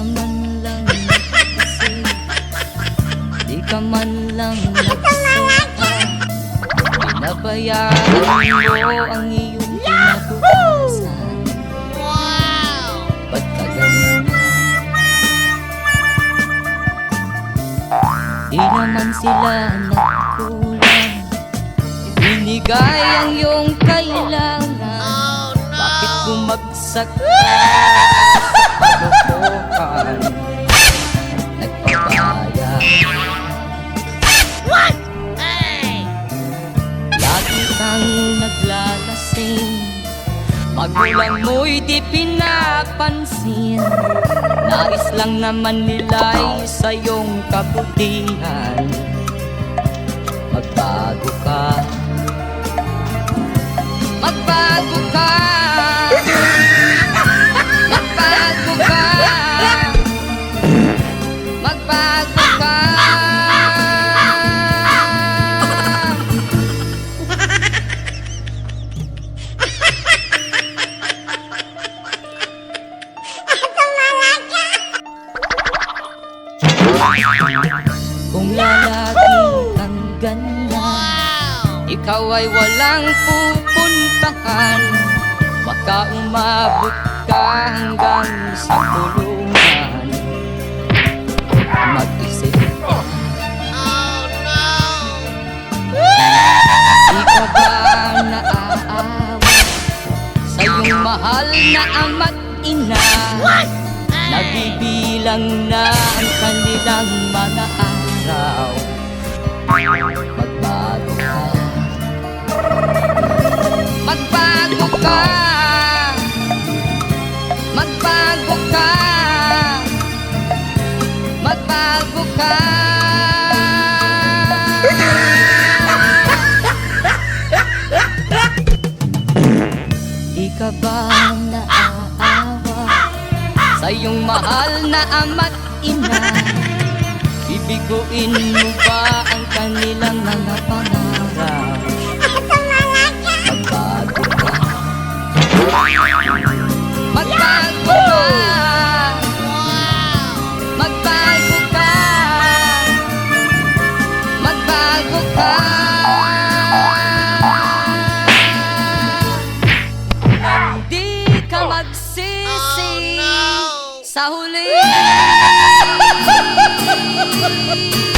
ka man lang nagising Di ka man lang nagsuka. Pinabayaan mo ang iyong kinabukasan Ba't ka ganun? Di naman sila nagkulang Ibinigay ang iyong kailangan. Oh, Bakit bumagsak ka? Kalokohan? Nagpapaya Lagi kang naglalasing Magulang mo'y di pinapansin. Nais lang naman nila'y sa iyong kabutihan Kung lalaki kang ganyan Ikaw ay walang pupuntahan. Baka umabot ka hanggang sa kulungan Mag-isip ka. Di ka ba naaawa Sa mahal na ama't ina Nabibilang na ang kanilang mga araw. Magbago ka. Magbago ka. Magbago ka. Magbago ka. Di ka ba Sa iyong mahal na ama't ina Bibiguin mo ba তাহলে